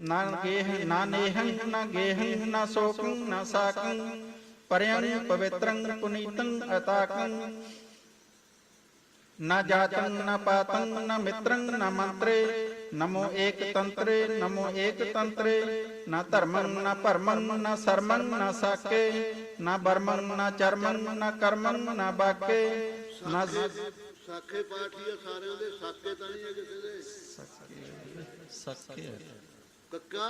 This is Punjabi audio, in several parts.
ਨਾ ਗੇਹ ਨਾ ਨੇਹੰ ਨਾ ਗੇਹੰ ਨਾ ਸੋਕੰ ਨਾ ਸਾਕੰ ਪਰਿਯੰ ਪਵਿੱਤਰੰ ਪੁਨੀਤੰ ਅਤਾਕੰ। ਨਾ ਜਾਤੰ ਨਾ ਪਾਤੰ ਨਾ ਮਿੱਤਰੰ ਨਾ ਮੰਤਰੇ ਨਮੋ ਏਕ ਤੰਤਰੇ ਨਮੋ ਏਕ ਤੰਤਰੇ। ਨਾ ਧਰਮੰ ਨਾ ਭਰਮੰ ਨਾ ਸਰਮੰ ਨਾ ਸਾਕੇ। ਨਾ ਬਰਮੰ ਨਾ ਚਰਮੰ ਨਾ ਕਰਮੰ ਨਾ ਬਾਕੇ। ਨਾ ਸਾਖੇ ਪਾਠੀ ਆ ਸਾਰਿਆਂ ਦੇ ਸਾਕੇ ਤਾਂ ਨਹੀਂ ਹੈ ਕਿਸੇ ਦੇ। ਸਕੇ। ਕੱਕਾ?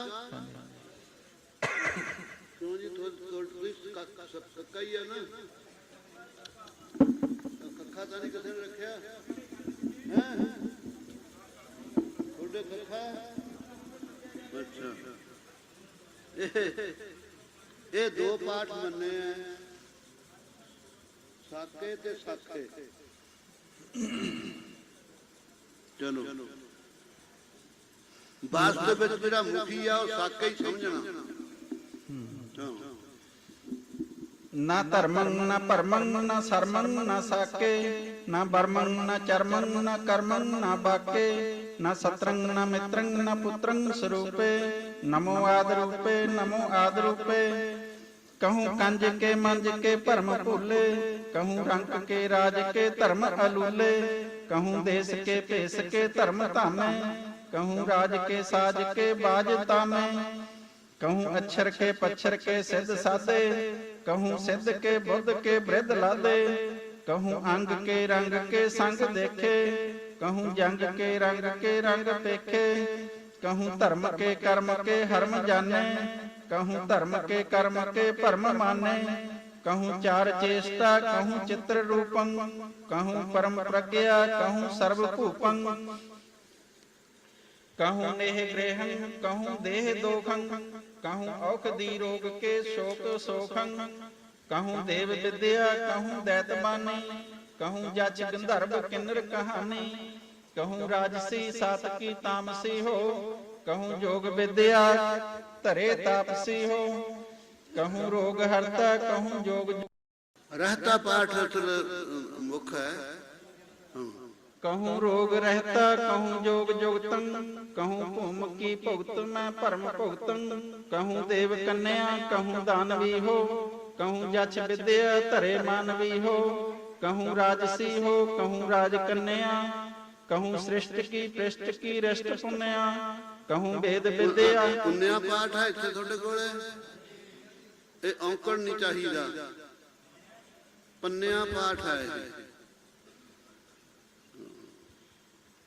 ਕਿਉਂ ਜੀ? ਤੁਹਾਡੀ ਕੱਕਾ ਹੀ ਆ ਨਾ। ਕੱਖਾ ਤਾਂ ਨਹੀਂ ਕਿਸੇ ਨੇ ਰੱਖਿਆ। ਹੈ? ਤੁਹਾਡੇ ਕੱਖਾ? ਅੱਛਾ। ਇਹ ਦੋ ਪਾਠ ਮੰਨੇ ਆ। ਸਾਕੇ ਤੇ ਸਾਕੇ ਚਲੋ। ਵਾਸਤਵ ਵਿੱਚ ਜਿਹੜਾ ਮੁਖੀ ਆ, ਉਹ ਸਾਕਾ ਹੀ ਸਮਝਣਾ। ਨਾ ਧਰਮੰ ਨਾ ਭਰਮੰ ਨਾ ਸਰਮੰ ਨਾ ਸਾਕੇ, ਨਾ ਬਰਮੰ ਨਾ ਚਰਮੰ ਨਾ ਕਰਮੰ ਨਾ ਬਾਕੇ, ਨਾ ਸਤਰੰ ਨਾ ਮਿੱਤਰੰ ਨਾ ਪੁੱਤਰੰ ਸਰੂਪੇ, ਨਮੋ ਆਦ ਰੂਪੇ, ਨਮੋ ਆਦ ਰੂਪੇ। ਕਹੂੰ ਕੰਜ ਕੇ ਮੰਜ ਕੇ ਭਰਮ ਭੁੱਲੇ, ਕਹੂੰ ਰੰਗ ਕੇ ਰਾਜ ਕੇ ਧਰਮ ਅਲੂਲੇ, ਕਹੂੰ ਦੇਸ ਕੇ ਭੇਸ ਕੇ ਧਰਮ ਧਾਮੇ ਕਹੂੰ ਰਾਜ ਕੇ ਸਾਜ ਕੇ ਬਾਜ ਤਾਮੇ ਕਹੂੰ ਅਛਰ ਕੇ ਪਛਰ ਕੇ ਸਿੱਧ ਸਾਦੇ ਕਹੂੰ ਸਿੱਧ ਕੇ ਬੁੱਧ ਕੇ ਬ੍ਰਿਧ ਲਾਦੇ ਕਹੂੰ ਅੰਗ ਕੇ ਰੰਗ ਕੇ ਸੰਗ ਦੇਖੇ ਕਹੂੰ ਜੰਗ ਕੇ ਰੰਗ ਕੇ ਰੰਗ ਦੇਖੇ ਕਹੂੰ ਧਰਮ ਕੇ ਕਰਮ ਕੇ ਹਰਮ ਜਾਣੇ ਕਹੂੰ ਧਰਮ ਕੇ ਕਰਮ ਕੇ ਭਰਮ ਮਾਨੇ ਕਹੂੰ ਚਾਰ ਚੇਸ਼ਟਾ ਕਹੂੰ ਚਿੱਤਰ ਰੂਪੰ ਕਹੂੰ ਪਰਮ ਪ੍ਰਗਿਆ ਕਹੂੰ ਸਰਬ ਭੂਪੰ ਕਹੂੰ ਨੇਹ ਗ੍ਰਹਿੰ, ਕਹੂੰ ਦੇਹ ਦੋਖੰ, ਕਹੂੰ ਔਖਦੀ ਰੋਗ ਕੇ ਸ਼ੋਕ ਸੋਖੰ। ਕਹੂੰ ਦੇਵ ਵਿਦਿਆ, ਕਹੂੰ ਦੈਤ ਬਾਣੀ ਕਹੂੰ ਜਚ ਗੰਧਰਵ ਕਿੰਨਰ ਕਹਾਣੀ ਕਹੂੰ ਰਾਜਸੀ ਸਾਤਕੀ ਤਾਮਸੀ ਹੋ, ਕਹੂੰ ਜੋਗ ਵਿਦਿਆ ਧਰੇ ਤਾਪਸੀ ਹੋ। ਕਹੂੰ ਰੋਗ ਹਰਤਾ, ਕਹੂੰ ਜੋਗ ਰਹਿਤਾ ਪਾਠ ਅਸਲ ਮੁੱਖ ਹੈ। ਹਾਂ। ਕਹੂੰ ਰੋਗ ਰਹਿਤਾ ਕਹੂੰ ਜੋਗ ਜੁਗਤੰ ਕਹੂੰ ਭੂਮ ਕੀ ਭੁਗਤ ਮੈਂ ਭਰਮ ਭੁਗਤੰ ਕਹੂੰ ਦੇਵ ਕੰਨਿਆ ਕਹੂੰ ਦਾਨਵੀ ਹੋ ਕਹੂੰ ਜਛ ਵਿਦਿਆ ਧਰੇ ਮਾਨਵੀ ਹੋ ਕਹੂੰ ਰਾਜਸੀ ਹੋ ਕਹੂੰ ਰਾਜ ਕੰਨਿਆ ਕਹੂੰ ਸ੍ਰਿਸ਼ਟ ਕੀ ਪ੍ਰਿਸ਼ਟ ਕੀ ਰਿਸ਼ਟ ਪੁੰਨਿਆ ਕਹੂੰ ਵੇਦ ਵਿਦਿਆ ਪੁੰਨਿਆ ਪਾਠ ਹੈ ਇੱਥੇ ਤੁਹਾਡੇ ਕੋਲੇ ਇਹ ਔਂਕੜ ਨਹੀਂ ਚਾਹੀਦਾ ਪੰਨਿਆ ਪਾਠ ਹੈ ਇਹ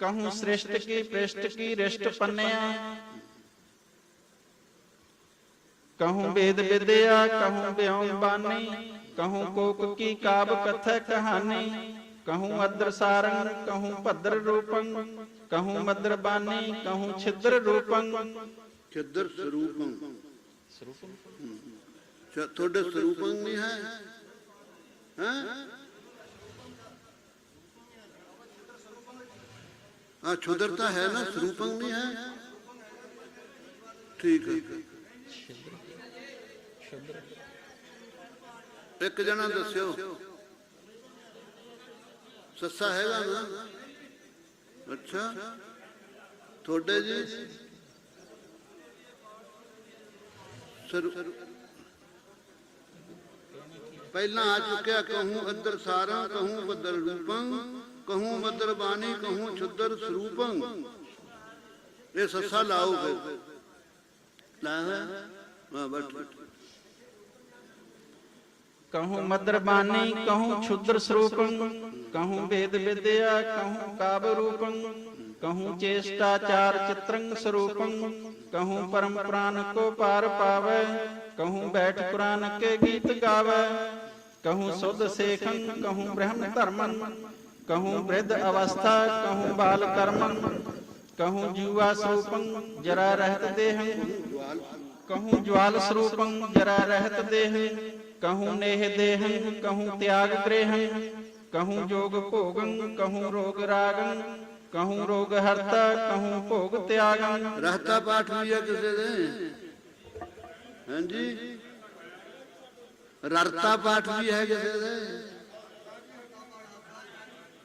ਕਹੂੰ ਸ੍ਰਿਸ਼ਟ ਕੀ ਪ੍ਰਿਸ਼ਟ ਕੀ ਰਿਸ਼ਟ ਪੰਨਿਆ? ਕਹੂੰ ਵੇਦ ਵਿਦਿਆ ਕਹੂੰ ਬਿਆਨ ਬਾਣੀ ਕਹੂੰ ਕੋਕ ਕੀ ਕਾਬ ਕਥਾ ਕਹਾਣੀ ਕਹੂੰ ਅਦਰ ਸਾਰੰਗ ਕਹੂੰ ਭਦਰ ਰੂਪੰ ਕਹੂੰ ਮਦਰ ਬਾਣੀ ਕਹੂੰ ਛਿਦਰ ਰੂਪੰ। ਚਿੱਦਰ ਸਰੂਪੰ। ਚ- ਤੁਹਾਡੇ ਸਰੂਪੰ ਨਹੀਂ ਹੈ? ਹੈ? ਆ ਛੁਦਰ ਤਾਂ ਹੈ ਨਾ ਸਰੂਪੰ ਨਹੀਂ ਹੈ ਠੀਕ ਹੈ ਇੱਕ ਜਣਾ ਦੱਸਿਓ ਸੱਸਾ ਹੈਗਾ ਨਾ ਅੱਛਾ ਤੁਹਾਡੇ ਜੀ ਸਰ ਪਹਿਲਾਂ ਆ ਚੁੱਕਿਆ ਕਹੂੰ ਅੰਦਰ ਸਾਰਾ ਕਹੂੰ ਬਦਲ ਰੂਪੰ ਕਹੂੰ ਮਦਰ ਬਾਣੀ ਕਹੂੰ ਛੁੱਦਰ ਸਰੂਪੰ ਇਹ ਸੱਸਾ ਲਾਓ ਫਿਰ ਲਾ ਹਾਂ ਬਟ ਕਹੂੰ ਮਦਰ ਬਾਣੀ ਕਹੂੰ ਛੁਦਰ ਸਰੂਪੰ ਕਹੂੰ ਵੇਦ ਵਿਦਿਆ ਕਹੂੰ ਕਾਬ ਰੂਪੰ ਕਹੂੰ ਚੇਸ਼ਟਾਚਾਰ ਚਿਤਰੰ ਸਰੂਪੰ ਕਹੂੰ ਪਰਮ ਪ੍ਰਾਨ ਕੋ ਪਾਰ ਪਾਵੈ ਕਹੂੰ ਬੈਠ ਪੁਰਾਨ ਕੇ ਗੀਤ ਗਾਵੈ ਕਹੂੰ ਸੁਧ ਸੇਖੰ ਕਹੂੰ ਬ੍ਰਹਮ ਧਰਮੰ ਕਹੂੰ ਬ੍ਰਿਧ ਅਵਸਥਾ ਕਹੂੰ ਬਾਲ ਕਰਮੰ ਕਹੂੰ ਜੀਵਾ ਸਰੂਪੰ ਜਰਾ ਰਹਿਤ ਦੇਹੰ ਕਹੂੰ ਜਵਾਲ ਸਰੂਪੰ ਜਰਾ ਰਹਿਤ ਦੇਹ ਕਹੂੰ ਨੇਹ ਦੇਹੰ ਕਹੂੰ ਤਿਆਗ ਗ੍ਰਹਿੰ ਕਹੂੰ ਜੋਗ ਭੋਗੰ ਕਹੂੰ ਰੋਗ ਰਾਗੰ ਕਹੂੰ ਰੋਗ ਹਰਤਾ ਕਹੂੰ ਭੋਗ ਤਿਆਗੰ ਰਹਤਾ ਪਾਠ ਵੀ ਹੈ ਕਿਸੇ ਦੇ ਹਾਂਜੀ ਰਰਤਾ ਪਾਠ ਵੀ ਹੈ ਕਿਸੇ ਦੇ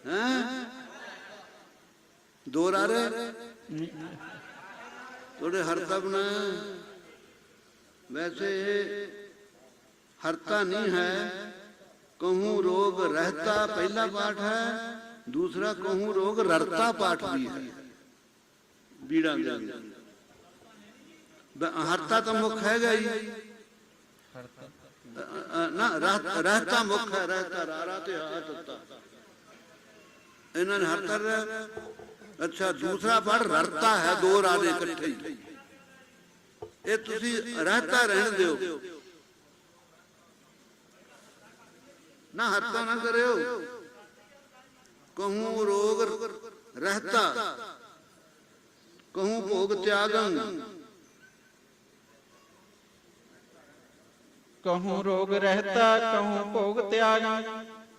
ਹੈ ਦੋ ਰਾਰੇ ਥੋੜੇ ਹਰਤਾ ਬਣਾਇਆ ਵੈਸੇ ਇਹ ਹਰਤਾ ਨਹੀਂ ਹੈ ਕਹੂੰ ਰੋਗ ਰਹਿਤਾ ਪਹਿਲਾ ਪਾਠ ਹੈ ਦੂਸਰਾ ਕਹੂੰ ਰੋਗ ਰਰਤਾ ਪਾਠ ਵੀ ਹੈ ਬੀੜਾਂ ਦੇ ਅੰਦਰ ਬ- ਹਰਤਾ ਤਾਂ ਮੁੱਖ ਹੈਗਾ ਹੀ ਅ- ਅ- ਨਾ ਰਹਿ- ਰਹਿਤਾ ਮੁੱਖ ਹੈ ਰਹਿਤਾ ਰਾਰਾ ਤੇ ਹਾ ਤੱਤਾ ਇਹਨਾਂ ਨੇ ਹਰ ਰਹਿ- ਅੱਛਾ, ਦੂਸਰਾ ਪੜ ਰਰਤਾ ਹੈ, ਦੋ ਰਾਦੇ ਇਕੱਠੇ ਹੀ। ਇਹ ਤੁਸੀਂ ਰਹਿਤਾ ਰਹਿਣ ਦਿਓ। ਨਾ ਹਰਤਾ ਨਾ ਕਰਿਓ। ਕਹੂੰ ਰੋਗ ਰਹਿਤਾ। ਕਹੂੰ ਭੋਗ ਤਿਆਗੰ। ਕਹੂੰ ਰੋਗ ਰਹਿਤਾ, ਕਹੂੰ ਭੋਗ ਤਿਆਗੰ।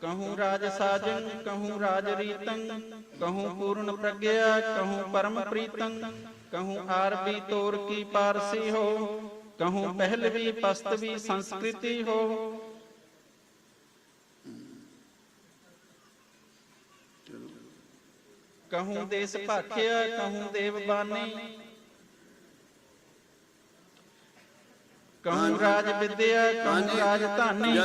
ਕਹੂੰ ਰਾਜ ਸਾਜੰ ਕਹੂੰ ਰਾਜ ਰੀਤੰ ਕਹੂੰ ਪੂਰਨ ਪ੍ਰਗਿਆ ਕਹੂੰ ਪਰਮ ਪ੍ਰੀਤੰ ਕਹੂੰ ਆਰਬੀ ਤੋਰ ਕੀ ਪਾਰਸੀ ਹੋ ਕਹੂੰ ਪਹਿਲਵੀ ਪਸਤਵੀ ਸੰਸਕ੍ਰਿਤੀ ਹੋ ਕਹੂੰ ਦੇਸ ਭਾਖਿਆ ਕਹੂੰ ਦੇਵ ਬਾਨੀ ਕਹੂੰ ਰਾਜ ਵਿਦਿਆ ਕਹੂੰ ਰਾਜ ਧਾਨੀ